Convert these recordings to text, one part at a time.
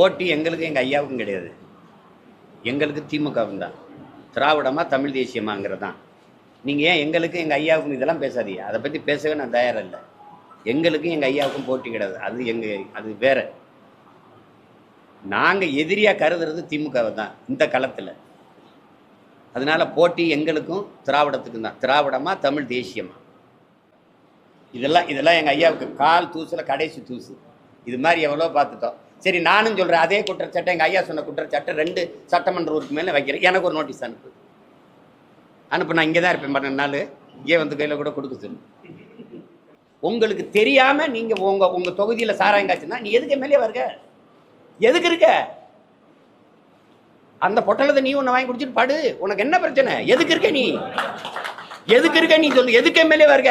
ஓட்டு எங்களுக்கு எங்கள் ஐயாவுக்கும் கிடையாது. எங்களுக்கு திமுகவும் தான். திராவிடமாக தமிழ் தேசியமாங்கிறது தான் நீங்கள் ஏன் எங்களுக்கு எங்கள் ஐயாவுக்கும் இதெல்லாம் பேசாதீங்க. அதை பற்றி பேசவே நான் தயாராக இல்லை. எங்களுக்கும் எங்கள் ஐயாவுக்கும் போட்டி கிடையாது. அது எங்கள் அது வேற. நாங்கள் எதிரியாக கருதுறது திமுகவை தான் இந்த களத்தில். அதனால் போட்டி எங்களுக்கும் திராவிடத்துக்கும் தான். திராவிடமாக தமிழ் தேசியமாக இதெல்லாம் இதெல்லாம் எங்கள் ஐயாவுக்கு கால் தூசில் கடைசி தூசு. இது மாதிரி எவ்வளோ பார்த்துட்டோம். சரி நானும் சொல்கிறேன் அதே குற்றச்சாட்டை எங்கள் ஐயா சொன்ன குற்றச்சாட்டை ரெண்டு சட்டமன்ற ஊருக்கு மேலே வைக்கிறேன். எனக்கு ஒரு நோட்டீஸ் அனுப்பு. அனுப்பு நான் இங்கே தான் இருப்பேன். பண்ண நாள் இங்கே வந்து கையில் கூட கொடுக்க சொல்லு. உங்களுக்கு தெரியாமல் நீங்கள் உங்கள் உங்கள் தொகுதியில் சாராயங்காச்சுன்னா நீ எதுக்கு மேலே வருக? எதுக்கு இருக்க? அந்த பொட்டலத்தை நீ ஒன்று வாங்கி குடிச்சிட்டு பாடு. உனக்கு என்ன பிரச்சனை? எதுக்கு இருக்க நீ? எதுக்கு இருக்க நீ சொல்லு? எதுக்கு எம்எல்ஏ வருக?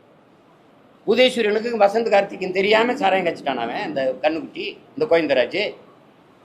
உதயசூரியனுக்கு வசந்த் கார்த்திக்கும் தெரியாமல் சாராயம் கச்சிட்டான் அவன் இந்த கண்ணுக்குட்டி இந்த கோயந்தராஜ்